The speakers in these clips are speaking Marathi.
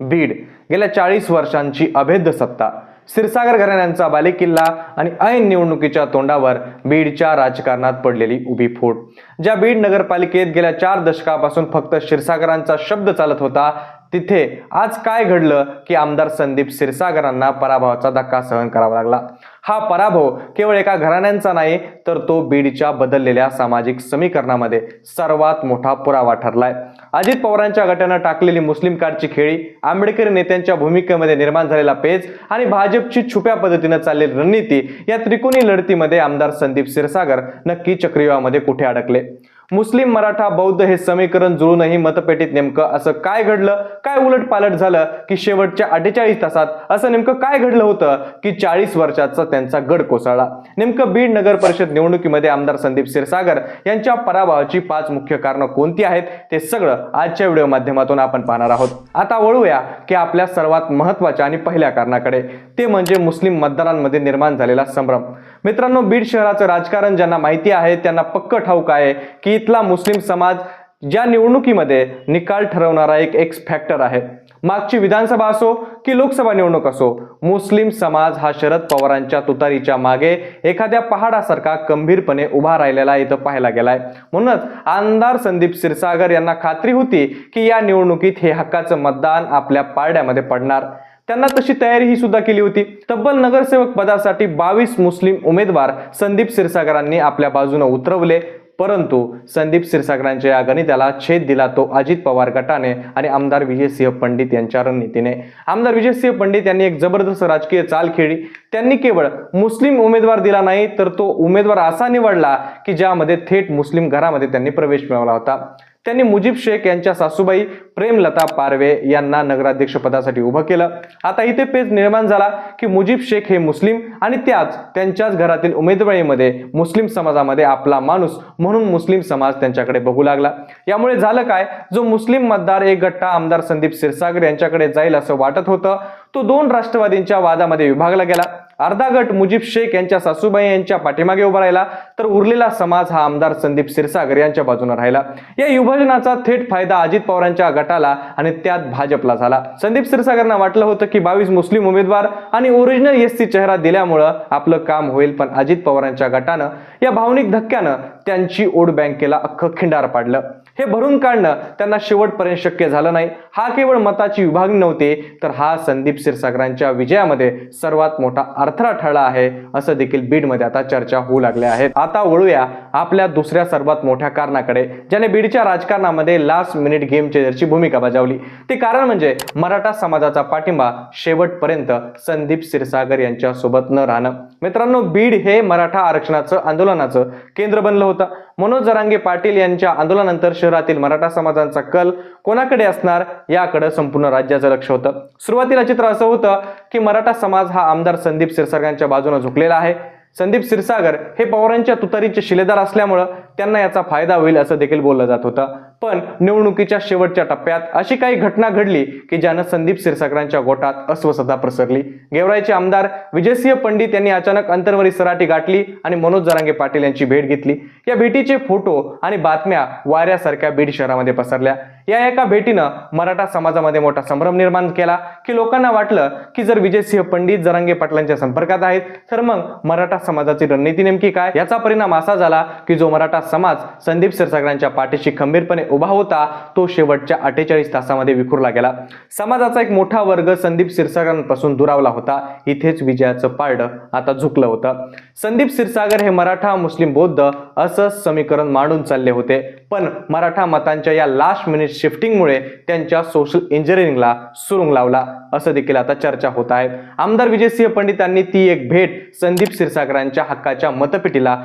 बीड. गेल्या चाळीस वर्षांची अभेद्य सत्ता. क्षीरसागर घराण्यांचा बालेकिल्ला आणि ऐन निवडणुकीच्या तोंडावर बीडच्या राजकारणात पडलेली उभी फूट. ज्या बीड नगरपालिकेत गेल्या चार दशकापासून फक्त क्षीरसागरांचा शब्द चालत होता तिथे आज काय घडलं की आमदार संदीप क्षीरसागरांना पराभवाचा धक्का सहन करावा लागला? हा पराभव केवळ एका घराण्यांचा नाही तर तो बीडच्या बदललेल्या सामाजिक समीकरणामध्ये सर्वात मोठा पुरावा ठरलाय. अजित पवारांच्या गटानं टाकलेली मुस्लिम कार्डची खेळी आंबेडकरी नेत्यांच्या भूमिकेमध्ये निर्माण झालेला पेज आणि भाजपची छुप्या पद्धतीनं चाललेली रणनीती या त्रिकोणी लढतीमध्ये आमदार संदीप क्षीरसागर नक्की चक्रीवामध्ये कुठे अडकले? मुस्लिम मराठा बौद्ध हे समीकरण जुळूनही मतपेटीत नेमकं असं काय घडलं? काय उलट पालट झालं की शेवटच्या अठ्ठेचाळीस तासात असं नेमकं काय घडलं होतं की चाळीस वर्षाचा त्यांचा गड कोसळला? नेमकं बीड नगर परिषद निवडणुकीमध्ये आमदार संदीप क्षीरसागर यांच्या पराभवाची पाच मुख्य कारणं कोणती आहेत? ते सगळं आजच्या व्हिडिओ माध्यमातून आपण पाहणार आहोत. आता वळूया की आपल्या सर्वात महत्त्वाच्या आणि पहिल्या कारणाकडे. ते म्हणजे मुस्लिम मतदारांमध्ये निर्माण झालेला संभ्रम. मित्रांनो बीड शहराचं राजकारण ज्यांना माहिती आहे त्यांना पक्क ठाऊक आहे की इथला मुस्लिम समाज ज्या निवडणुकीमध्ये निकाल ठरवणारा एक एक्स फॅक्टर आहे. मागची विधानसभा असो की लोकसभा निवडणूक असो मुस्लिम समाज हा शरद पवारांच्या तुतारीच्या मागे एखाद्या पहाडासारखा गंभीरपणे उभा राहिलेला इथं पाहायला गेलाय. म्हणूनच आमदार संदीप क्षीरसागर यांना खात्री होती की या निवडणुकीत हे हक्काचं मतदान आपल्या पारड्यामध्ये पडणार. त्यांना तशी तयारी ही सुद्धा केली होती. तब्बल नगरसेवक पदासाठी बावीस मुस्लिम उमेदवार संदीप क्षीरसागरांनी आपल्या बाजूने उतरवले. परंतु संदीप क्षीरसागरांच्या या गणिताला छेद दिला तो अजित पवार गटाने आणि आमदार विजयसिंह पंडित यांच्या रणनीतीने. आमदार विजयसिंह पंडित यांनी एक जबरदस्त राजकीय चाल खेळली. त्यांनी केवळ मुस्लिम उमेदवार दिला नाही तर तो उमेदवार असा निवडला की ज्यामध्ये थेट मुस्लिम घरामध्ये त्यांनी प्रवेश मिळवला होता. त्यांनी मुजीब शेख यांच्या सासूबाई प्रेमलता पारवे यांना नगराध्यक्ष पदासाठी उभं केलं. आता इथे पेच निर्माण झाला की मुजीब शेख हे मुस्लिम आणि त्याच त्यांच्याच घरातील उमेदवारीमध्ये मुस्लिम समाजामध्ये आपला माणूस म्हणून मुस्लिम समाज त्यांच्याकडे बघू लागला. यामुळे झालं काय? जो मुस्लिम मतदार एक गट्टा आमदार संदीप क्षीरसागर यांच्याकडे जाईल असं वाटत होतं तो दोन राष्ट्रवादींच्या वादामध्ये विभागला गेला. अर्धा गट मुजीब शेख यांच्या सासूबाई यांच्या पाठीमागे उभा राहिला तर उरलेला समाज हा आमदार संदीप क्षीरसागर यांच्या बाजूने राहिला. या विभाजनाचा थेट फायदा अजित पवारांच्या गटाला आणि त्यात भाजपला झाला. संदीप क्षीरसागरना वाटलं होतं की बावीस मुस्लिम उमेदवार आणि ओरिजिनल एस सी चेहरा दिल्यामुळं आपलं काम होईल पण अजित पवारांच्या गटानं या भावनिक धक्क्यानं त्यांची ओढ बँकेला अख्खं खिंडार पाडलं. हे भरून काढणं त्यांना शेवटपर्यंत शक्य झालं नाही. हा केवळ मताची विभागणी नव्हती तर हा संदीप क्षीरसागरांच्या विजयामध्ये सर्वात मोठा अडथळा ठरला आहे असं देखील बीडमध्ये आता चर्चा होऊ लागल्या आहेत. आता वळूया आपल्या दुसऱ्या सर्वात मोठ्या कारणाकडे ज्याने बीडच्या राजकारणामध्ये लास्ट मिनिट गेम चेंजरची भूमिका बजावली. ते कारण म्हणजे मराठा समाजाचा पाठिंबा शेवटपर्यंत संदीप क्षीरसागर यांच्यासोबत न राहणं. मित्रांनो बीड हे मराठा आरक्षणाचं आंदोलनाचं केंद्र बनलं होतं. मनोज जरांगे पाटील यांच्या आंदोलनानंतर शहरातील मराठा समाजांचा कल कोणाकडे असणार याकडे संपूर्ण राज्याचं लक्ष होतं. सुरुवातीला चित्र असं होतं की मराठा समाज हा आमदार संदीप क्षीरसागरांच्या बाजूने झुकलेला आहे. संदीप क्षीरसागर हे पवारांच्या तुतारीचे शिलेदार असल्यामुळं त्यांना याचा फायदा होईल असं देखील बोललं जात होतं. पण निवडणुकीच्या शेवटच्या टप्प्यात अशी काही घटना घडली की ज्यानं संदीप क्षीरसागरांच्या गोटात अस्वस्थता प्रसरली गेवराईचे आमदार विजयसिंह पंडित यांनी अचानक अंतर्वरी सराटी गाठली आणि मनोज जरांगे पाटील यांची भेट घेतली. या भेटीचे फोटो आणि बातम्या वाऱ्यासारख्या बीड शहरामध्ये पसरल्या. या एका भेटीनं मराठा समाजामध्ये मोठा संभ्रम निर्माण केला की लोकांना वाटलं की जर विजयसिंह पंडित जरांगे पाटलांच्या संपर्कात आहेत तर मग मराठा समाजाची रणनीती नेमकी काय? याचा परिणाम असा झाला की जो मराठा समाज संदीप क्षीरसागरांच्या पाठीशी खंबीरपणे उभा होता तो शेवटच्या अठ्ठेचाळीस तासामध्ये विखुरला गेला. समाजाचा एक मोठा वर्ग संदीप क्षीरसागरांपासून दुरावला होता. इथेच विजयाचं पारडं आता झुकलं होतं. संदीप क्षीरसागर हे मराठा मुस्लिम बौद्ध असं समीकरण मांडून चालले होते. पण मराठा मतांच्या या लास्ट मिनिट शिफ्टिंगमुळे त्यांच्या सोशल इंजिनिअरिंगला सुरुंग लावला. असं देखील आता चर्चा होत आहेत आमदार विजयसिंह पंडितांनी ती एक भेट संदीप क्षीरसागरांच्या हक्काच्या मतपेटीला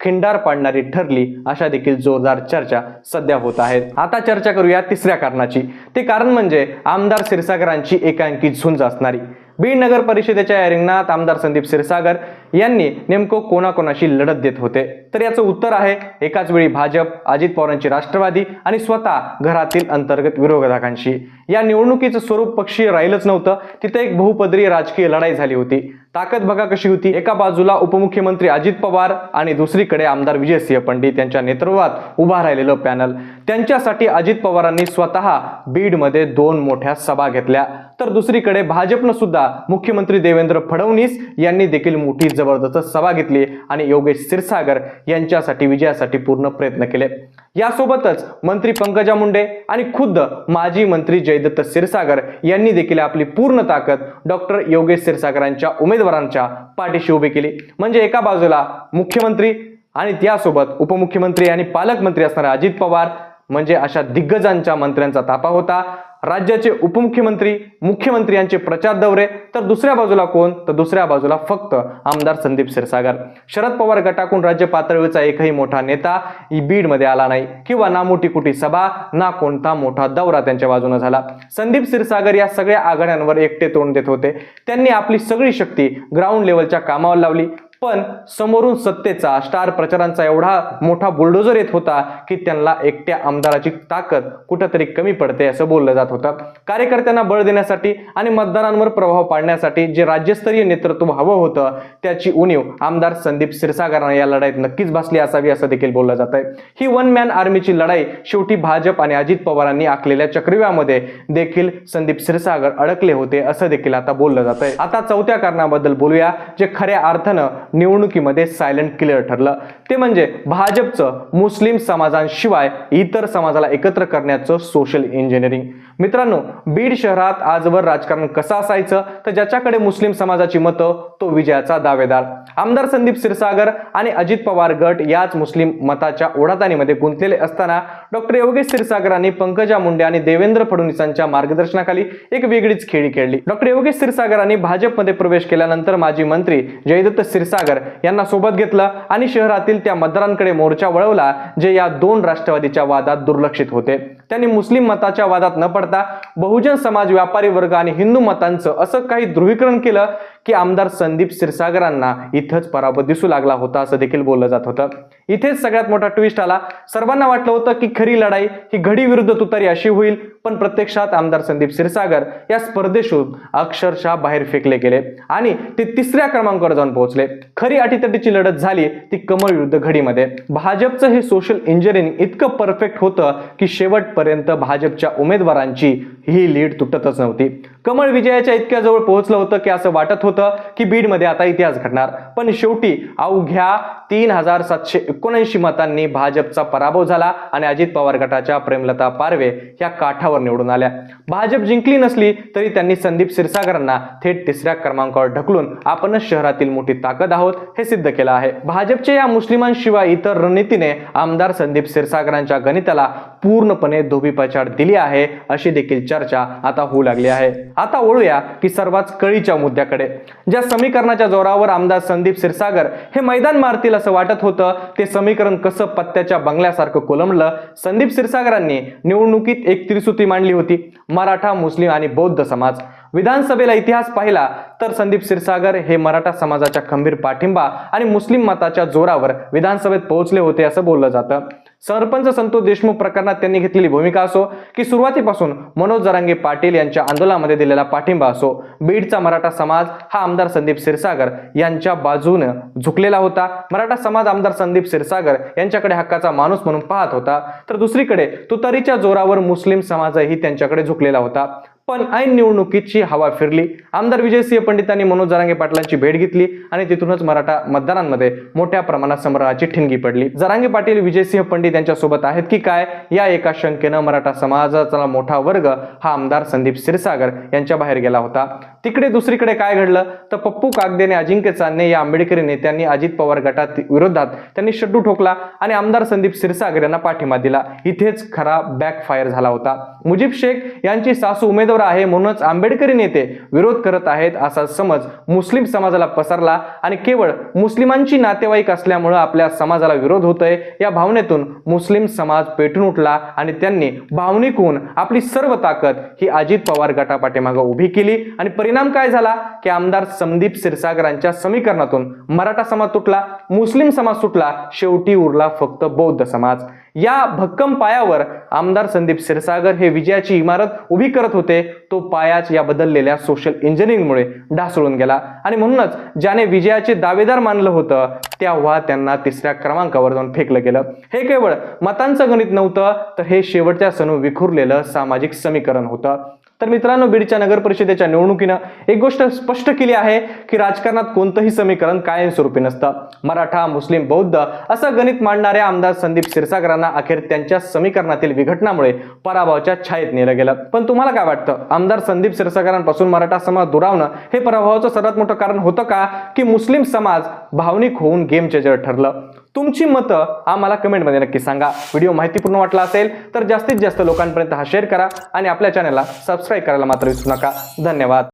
खिंडार पाडणारी ठरली अशा देखील जोरदार चर्चा सध्या होत आहेत. आता चर्चा करूया तिसऱ्या कारणाची. ते कारण म्हणजे आमदार क्षीरसागरांची एकांकी झुंज असणारी. बीड नगर परिषदेच्या या रिंगणात आमदार संदीप क्षीरसागर यांनी नेमकं कोणाकोणाशी लढत देत होते? तर याचं उत्तर आहे एकाच वेळी भाजप अजित पवारांची राष्ट्रवादी आणि स्वतः घरातील अंतर्गत विरोधकांशी. या निवडणुकीचं स्वरूप पक्षीय राहिलंच नव्हतं. तिथे एक बहुपदरी राजकीय लढाई झाली होती. ताकद बघा कशी होती. एका बाजूला उपमुख्यमंत्री अजित पवार आणि दुसरीकडे आमदार विजयसिंह पंडित यांच्या नेतृत्वात उभा राहिलेलं पॅनल. त्यांच्यासाठी अजित पवारांनी स्वतः बीडमध्ये दोन मोठ्या सभा घेतल्या. तर दुसरीकडे भाजपनं सुद्धा मुख्यमंत्री देवेंद्र फडणवीस यांनी देखील मोठी जबरदस्त सभा घेतली आणि योगेश क्षीरसागर यांच्यासाठी विजयासाठी पूर्ण प्रयत्न केले. यासोबतच मंत्री पंकजा मुंडे आणि खुद्द माजी मंत्री जयदत्त क्षीरसागर यांनी देखील आपली पूर्ण ताकद डॉक्टर योगेश क्षीरसागरांच्या उमेदवारांच्या पाठीशी उभे केले. म्हणजे एका बाजूला मुख्यमंत्री आणि त्यासोबत उपमुख्यमंत्री आणि पालकमंत्री असणारे अजित पवार म्हणजे अशा दिग्गजांच्या मंत्र्यांचा तापा होता. राज्याचे उपमुख्यमंत्री मुख्यमंत्री यांचे प्रचार दौरे तर दुसऱ्या बाजूला कोण? तर दुसऱ्या बाजूला फक्त आमदार संदीप क्षीरसागर. शरद पवार गटाकून राज्य पातळीचा एकही मोठा नेता बीडमध्ये आला नाही. किंवा ना मोठी कुठी सभा ना कोणता मोठा दौरा त्यांच्या बाजूने झाला. संदीप क्षीरसागर या सगळ्या आघाड्यांवर एकटे तोंड देत होते. त्यांनी आपली सगळी शक्ती ग्राउंड लेवलच्या कामावर लावली. पण समोरून सत्तेचा स्टार प्रचारांचा एवढा मोठा बुलडोजर येत होता की त्यांना एकट्या आमदाराची ताकद कुठंतरी कमी पडते असं बोललं जात होतं. कार्यकर्त्यांना बळ देण्यासाठी आणि मतदारांवर प्रभाव पाडण्यासाठी जे राज्यस्तरीय नेतृत्व हवं होतं त्याची उणीव आमदार संदीप क्षीरसागरांना या लढाईत नक्कीच भासली असावी असं देखील बोललं जात आहे ही वन मॅन आर्मीची लढाई शेवटी भाजप आणि अजित पवारांनी आखलेल्या चक्रव्यामध्ये देखील संदीप क्षीरसागर अडकले होते असं देखील आता बोललं जात आहे आता चौथ्या कारणाबद्दल बोलूया जे खऱ्या अर्थानं निवडणुकीमध्ये सायलेंट क्लिअर ठरलं. ते म्हणजे भाजपचं मुस्लिम समाजांशिवाय इतर समाजाला एकत्र करण्याचं सोशल इंजिनिअरिंग मित्रांनो बीड शहरात आजवर राजकारण कसं असायचं? तर ज्याच्याकडे मुस्लिम समाजाची मतं तो विजयाचा दावेदार. आमदार संदीप क्षीरसागर आणि अजित पवार गट याच मुस्लिम मताच्या ओढाताणीमध्ये गुंतलेले असताना डॉक्टर योगेश क्षीरसागरांनी पंकजा मुंडे आणि देवेंद्र फडणवीसांच्या मार्गदर्शनाखाली एक वेगळीच खेळी खेळली. डॉक्टर योगेश क्षीरसागरांनी भाजपमध्ये प्रवेश केल्यानंतर माजी मंत्री जयदत्त क्षीरसागर यांना सोबत घेतलं आणि शहरातील त्या मतदारांकडे मोर्चा वळवला जे या दोन राष्ट्रवादीच्या वादात दुर्लक्षित होते. त्यांनी मुस्लिम मताच्या वादात न पडता बहुजन समाज व्यापारी वर्ग आणि हिंदू मतांचं असं काही ध्रुवीकरण केलं की आमदार संदीप क्षीरसागरांना इथंच पराभव दिसू लागला होता असं देखील बोललं जात होतं. इथेच सगळ्यात मोठा ट्विस्ट आला. सर्वांना वाटलं होतं की खरी लढाई ही घडी विरुद्ध तुतारी अशी होईल पण प्रत्यक्षात आमदार संदीप क्षीरसागर या स्पर्धेशून अक्षरशः बाहेर फेकले गेले आणि ते तिसऱ्या क्रमांकावर जाऊन पोहोचले. खरी अटीतटीची लढत झाली ती कमळ विरुद्ध घडीमध्ये. भाजपचं हे सोशल इंजिनिअरिंग इतकं परफेक्ट होतं की शेवटपर्यंत भाजपच्या उमेदवारांची ही लीड तुटतच नव्हती. कमळ विजयाच्या इतक्या जवळ पोहोचलं होतं की असं वाटत होतं की बीडमध्ये आता इतिहास घडणार. पण शेवटी अवघ्या तीन हजार सातशे एकोणऐंशी मतांनी भाजपचा पराभव झाला आणि अजित पवार गटाच्या प्रेमलता पारवे या काठावर निवडून आल्या. भाजप जिंकली नसली तरी त्यांनी संदीप क्षीरसागरांना थेट तिसऱ्या क्रमांकावर ढकलून आपणच शहरातील मोठी ताकद आहोत हे सिद्ध केलं आहे. भाजपच्या या मुस्लिमांशिवाय इतर रणनीतीने आमदार संदीप क्षीरसागरांच्या गणिताला पूर्णपणे धोबीपछाड दिली आहे अशी देखील चर्चा आता होऊ लागली आहे. आता वळूया की सर्वात कळीच्या मुद्द्याकडे. ज्या समीकरणाच्या जोरावर आमदार संदीप क्षीरसागर हे मैदान मारतील असं वाटत होतं ते समीकरण कसं पत्त्याच्या बंगल्यासारखं कोलंबलं संदीप क्षीरसागरांनी निवडणुकीत एक त्रिसुती मांडली होती मराठा मुस्लिम आणि बौद्ध समाज. विधानसभेला इतिहास पाहिला तर संदीप क्षीरसागर हे मराठा समाजाच्या खंबीर पाठिंबा आणि मुस्लिम मताच्या जोरावर विधानसभेत पोहोचले होते असं बोललं जातं. सरपंच संतोष देशमुख प्रकरणात त्यांनी घेतलेली भूमिका असो की सुरुवातीपासून मनोज जरांगे पाटील यांच्या आंदोलनामध्ये दिलेला पाठिंबा असो बीडचा मराठा समाज हा आमदार संदीप क्षीरसागर यांच्या बाजूने झुकलेला होता. मराठा समाज आमदार संदीप क्षीरसागर यांच्याकडे हक्काचा माणूस म्हणून पाहत होता. तर दुसरीकडे तुतारीच्या जोरावर मुस्लिम समाजही त्यांच्याकडे झुकलेला होता. पण ऐन निवडणुकीची हवा फिरली. आमदार विजयसिंह पंडितांनी मनोज जरांगे पाटलांची भेट घेतली आणि तिथूनच मराठा मतदारांमध्ये मोठ्या प्रमाणात संभ्रमाची ठिणगी पडली. जरांगे पाटील विजयसिंह पंडित यांच्यासोबत आहेत की काय? या एका शंकेनं मराठा समाजाचा मोठा वर्ग हा आमदार संदीप क्षीरसागर यांच्या बाहेर गेला होता. तिकडे दुसरीकडे काय घडलं? तर पप्पू कागदे आणि अजिंक्य चांदणे या आंबेडकरी नेत्यांनी अजित पवार गटात विरोधात त्यांनी शड्डू ठोकला आणि आमदार संदीप क्षीरसागर यांना पाठिंबा दिला. इथेच खरा बॅकफायर झाला होता. मुजीब शेख यांची सासू उमेदवार आहे म्हणूनच आंबेडकरी नेते विरोध करत आहेत असा समज मुस्लिम समाजाला पसरला आणि केवळ मुस्लिमांची नातेवाईक असल्यामुळं आपल्या समाजाला विरोध होतोय. या भावनेतून मुस्लिम समाज पेटून उठला आणि त्यांनी भावनिक होऊन आपली सर्व ताकद ही अजित पवार गटापाठीमागं उभी केली आणि परिणाम काय झाला? की आमदार संदीप क्षीरसागरांच्या समीकरणातून मराठा समाज तुटला मुस्लिम समाज सुटला शेवटी उरला फक्त बौद्ध समाज. या भक्कम पायावर आमदार संदीप क्षीरसागर हे विजयाची इमारत उभी करत होते. तो पायाच या बदललेल्या सोशल इंजिनिअरिंगमुळे ढासळून गेला. आणि म्हणूनच ज्याने विजयाचे दावेदार मानलं होतं तेव्हा त्यांना तिसऱ्या क्रमांकावर जाऊन फेकलं गेलं. हे केवळ मतांचं गणित नव्हतं तर हे शेवटच्या सणू विखुरलेलं सामाजिक समीकरण होतं. तर मित्रांनो बीडच्या नगर परिषदेच्या निवडणुकीनं एक गोष्ट स्पष्ट केली आहे की राजकारणात कोणतंही समीकरण कायमस्वरूपी नसतं. मराठा मुस्लिम बौद्ध असं गणित मांडणाऱ्या आमदार संदीप क्षीरसागरांना अखेर त्यांच्या समीकरणातील विघटनामुळे पराभवाच्या छायेत नेलं गेलं. पण तुम्हाला काय वाटतं? आमदार संदीप क्षीरसागरांपासून मराठा समाज दुरावणं हे पराभवाचं सर्वात मोठं कारण होतं का? की मुस्लिम समाज भावनिक होऊन गेम चेंजर ठरलं. तुमची मतं आम्हाला कमेंटमध्ये नक्की सांगा. व्हिडिओ माहितीपूर्ण वाटला असेल तर जास्तीत जास्त लोकांपर्यंत हा शेअर करा आणि आपल्या चॅनलला सबस्क्राईब करायला मात्र विसरू नका. धन्यवाद.